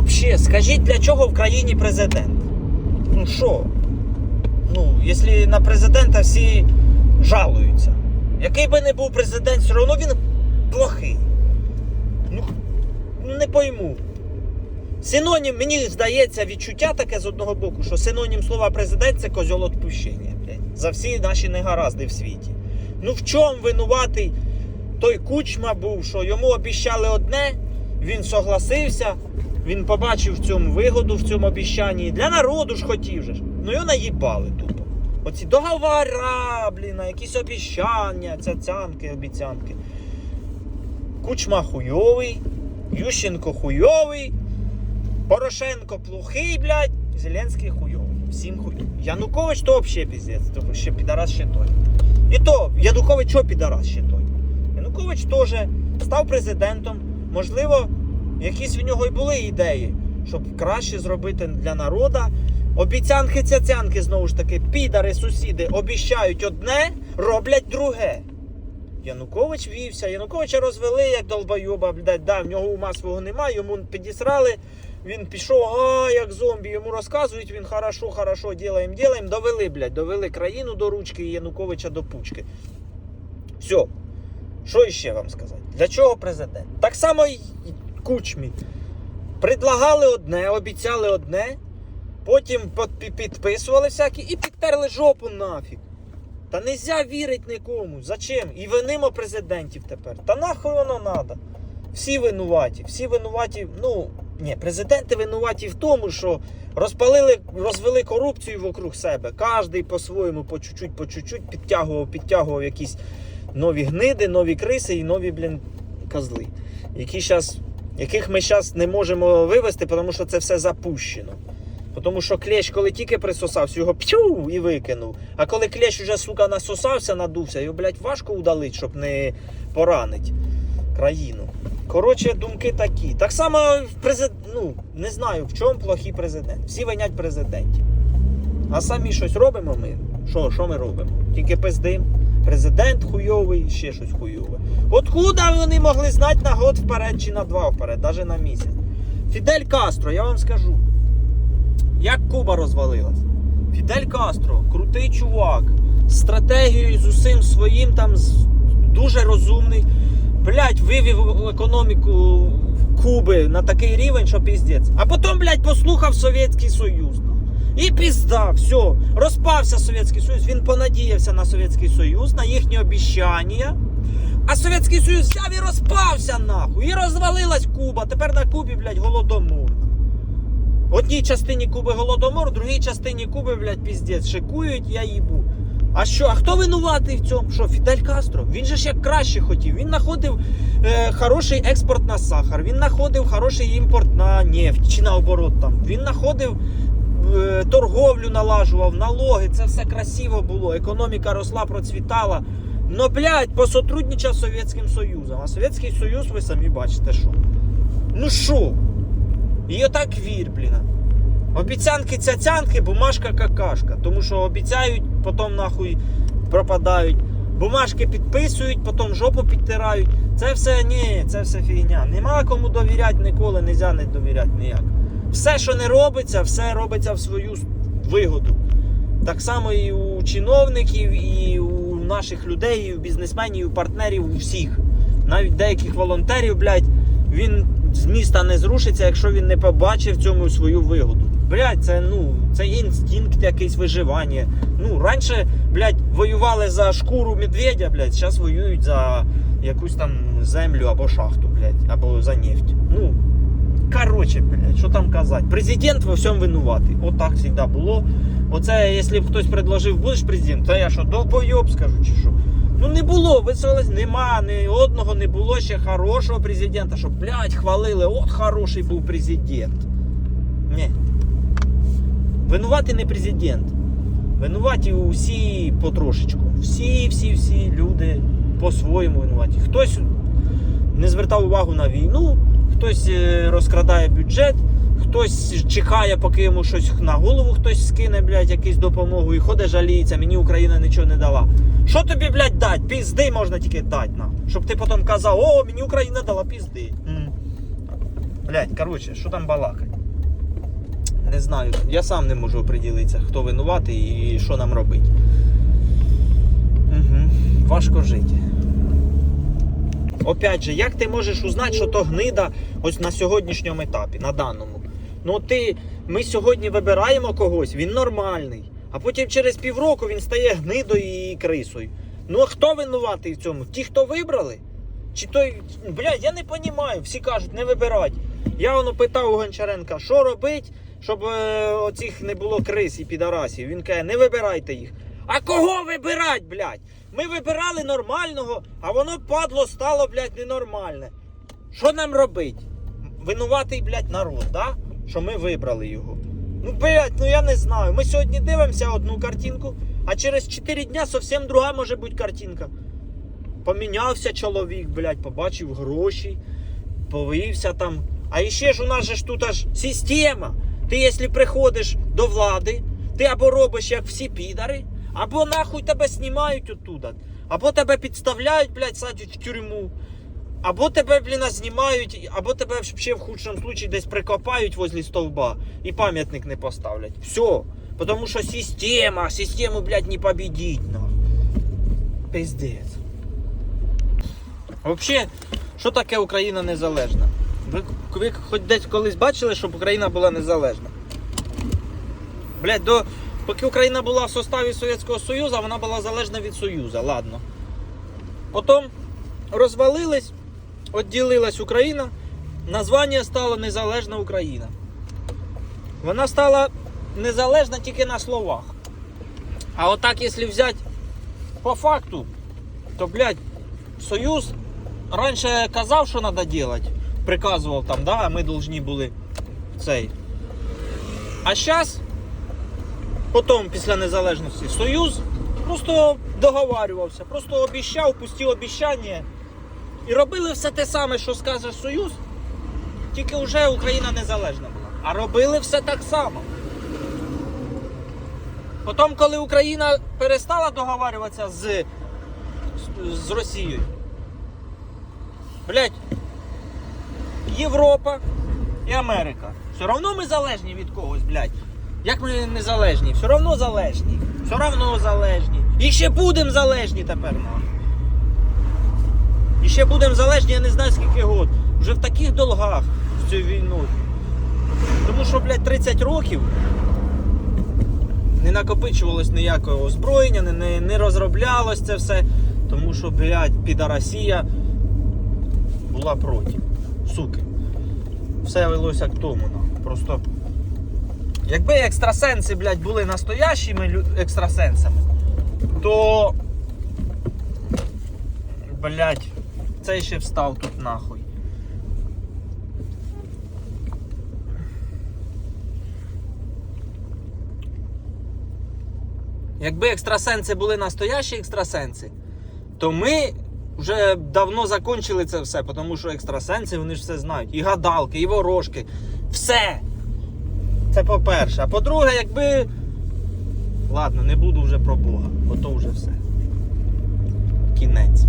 Вообще, скажіть, для чого в країні президент? Ну що? Ну, якщо на президента всі жалуються. Який би не був президент, все одно він плохий. Ну, ну не пойму. Синонім, мені здається, відчуття таке з одного боку, що синонім слова президент це козьол відпущення, за всі наші негаразди в світі. Ну в чому винуватий той кучма був, що йому обіщали одне, він согласився, він побачив в цьому вигоду, в цьому обіщанні. Для народу ж хотів же ж. Ну його наїбали тупо. Оці договора, блін, якісь обіщання, цяцянки, обіцянки. Кучма хуйовий, Ющенко хуйовий, Порошенко плохий, блядь, Зеленський хуйовий. Всім хуйовий. Янукович то взагалі піздець, то ще підарас ще той. І то, Янукович що підарас ще той. Янукович теж став президентом. Можливо, якісь в нього й були ідеї, щоб краще зробити для народу. Обіцянки цяцянки знову ж таки, підари, сусіди обіщають одне, роблять друге. Янукович вівся, Януковича розвели як долбойоба, блядь, да, в нього ума свого немає, йому підісрали, він пішов, а як зомбі, йому розказують, він хорошо, хорошо, ділаємо, ділаємо, довели, блядь, довели країну до ручки і Януковича до пучки. Все. Що іще вам сказати? Для чого президент? Так само кучмі. Предлагали одне, обіцяли одне, потім підписували всякі і підперли жопу нафіг. Та нельзя вірить нікому. Зачем? І винимо президентів тепер. Та нахуй воно надо. Всі винуваті. Всі винуваті. Ну, ні, президенти винуваті в тому, що розпалили, розвели корупцію вокруг себе. Кожний по-своєму, по чуть-чуть, по чуть-чуть підтягував, підтягував якісь нові гниди, нові криси і нові, блін, козли. Які щас, яких ми зараз не можемо вивести, тому що це все запущено. Тому що клещ, коли тільки присосався, його п'ю і викинув. А коли клещ уже, сука, насосався, надувся, його, блядь, важко удалить, щоб не поранить країну. Коротше, думки такі. Так само президент, ну, не знаю, в чому плохий президент. Всі винять президентів. А самі щось робимо ми. Що, що ми робимо? Тільки пиздим. Президент хуйовий, ще щось хуйове. Откуда вони могли знати на год вперед чи на два вперед, навіть на місяць? Фідель Кастро, я вам скажу. Як Куба розвалилась? Фідель Кастро, крутий чувак, стратегією з усім своїм там дуже розумний. Блять, вивів економіку Куби на такий рівень, що піздець. А потім, блядь, послухав Совєтський Союз. І пізда, все, розпався Совєтський Союз. Він понадіявся на Совєтський Союз, на їхні обіщання. А Совєтський Союз взяв і розпався нахуй. І розвалилась Куба. Тепер на Кубі, блядь, голодомор. В одній частині Куби голодомор, в другій частині Куби, блядь, піздець, шикують, я їбу. А що, а хто винуватий в цьому? Що, Фідель Кастро? Він же ж як краще хотів. Він знаходив е, хороший експорт на сахар, він знаходив хороший імпорт на нефть чи наоборот там. Він знаходив торговлю налажував, налоги, це все красиво було. Економіка росла, процвітала. Но, блядь, посотрудничав з Совєтським Союзом. А Совєтський Союз, ви самі бачите, що. Ну що? І отак вір, блін. Обіцянки цяцянки, бумажка какашка. Тому що обіцяють, потім нахуй пропадають. Бумажки підписують, потім жопу підтирають. Це все ні, це все фігня. Нема кому довіряти ніколи, не можна не довіряти ніяк. Все, що не робиться, все робиться в свою вигоду. Так само і у чиновників, і у наших людей, і у бізнесменів, і у партнерів, у всіх. Навіть деяких волонтерів, блядь, він з міста не зрушиться, якщо він не побачив цьому свою вигоду. Блядь, це ну, це інстинкт якийсь виживання. Ну, раніше, блядь, воювали за шкуру медведя, блядь, зараз воюють за якусь там землю або шахту, блядь, або за нефть. Ну, короче, блядь, що там казати. Президент во всьому винуватий. Отак завжди було. Оце, якщо б хтось предложив, будеш президент, то я що, долбойоб скажу, чи що? Ну не було, висовалось, нема, ні одного не було ще хорошого президента, щоб, блядь, хвалили, от хороший був президент. Ні. Винуватий не президент. Винуваті усі потрошечку. Всі, всі, всі люди по-своєму винуваті. Хтось не звертав увагу на війну, хтось е, розкрадає бюджет, хтось чекає, поки йому щось на голову хтось скине, блядь, якусь допомогу і ходить, жаліється, мені Україна нічого не дала. Що тобі, блядь, дать? Пізди можна тільки дати нам. Щоб ти потім казав, о, мені Україна дала пізди. Блядь, коротше, що там балакать? Не знаю. Я сам не можу оприділитися, хто винуватий і що нам робити. Угу. Важко жити. Опять же, як ти можеш узнати, що то гнида ось на сьогоднішньому етапі, на даному? Ну ти, ми сьогодні вибираємо когось, він нормальний. А потім через півроку він стає гнидою і крисою. Ну а хто винуватий в цьому? Ті, хто вибрали? Чи той. Блядь, я не розумію. Всі кажуть, не вибирать. Я воно питав у Гончаренка, що робить, щоб е, оцих не було крис і підарасів. Він каже, не вибирайте їх. А кого вибирать, блядь? Ми вибирали нормального, а воно падло стало, блядь, ненормальне. Що нам робить? Винуватий, блядь, народ, да? Що ми вибрали його. Ну, блядь, ну я не знаю. Ми сьогодні дивимося одну картинку, а через 4 дня зовсім друга може бути картинка. Помінявся чоловік, блядь, побачив гроші, повився там. А іще ж у нас же ж тут аж система. Ти, якщо приходиш до влади, ти або робиш як всі підари, або нахуй тебе знімають оттуда, або тебе підставляють, блядь, садять в тюрму, або тебе, блін, знімають, або тебе ще в худшому случаї десь прикопають возле стовба і пам'ятник не поставлять. Все. Тому що система, систему, блядь, не победить, нахуй. Пиздец. Взагалі, що таке Україна незалежна? Ви, ви хоч десь колись бачили, щоб Україна була незалежна? Блять, до, поки Україна була в составі Совєтського Союзу, вона була залежна від Союзу, ладно. Потім розвалились, відділилась Україна, названня стало Незалежна Україна. Вона стала незалежна тільки на словах. А отак, якщо взяти по факту, то, блядь, Союз раніше казав, що треба робити. Приказував там, да, а ми повинні були цей. А зараз, потім, після незалежності, Союз просто договарювався, просто обіщав, пусті обіщання. І робили все те саме, що скаже Союз, тільки вже Україна незалежна була. А робили все так само. Потім, коли Україна перестала договарюватися з, з, Росією, блять, Європа і Америка. Все одно ми залежні від когось, блядь. Як ми незалежні? Все одно залежні. Все одно залежні. І ще будемо залежні тепер. І ще будемо залежні, я не знаю скільки год. Вже в таких долгах з цією війною. Тому що, блядь, 30 років не накопичувалось ніякого озброєння, не, не, не розроблялось це все. Тому що, блядь, піда була проти. Суки. Все велося к тому. Просто. Якби екстрасенси, блядь, були настоящими екстрасенсами, то. Блядь, цей ще встав тут нахуй. Якби екстрасенси були настоящі екстрасенси, то ми вже давно закончили це все, тому що екстрасенси вони ж все знають. І гадалки, і ворожки. Все. Це по-перше. А по-друге, якби. Ладно, не буду вже про Бога, бо то вже все. Кінець.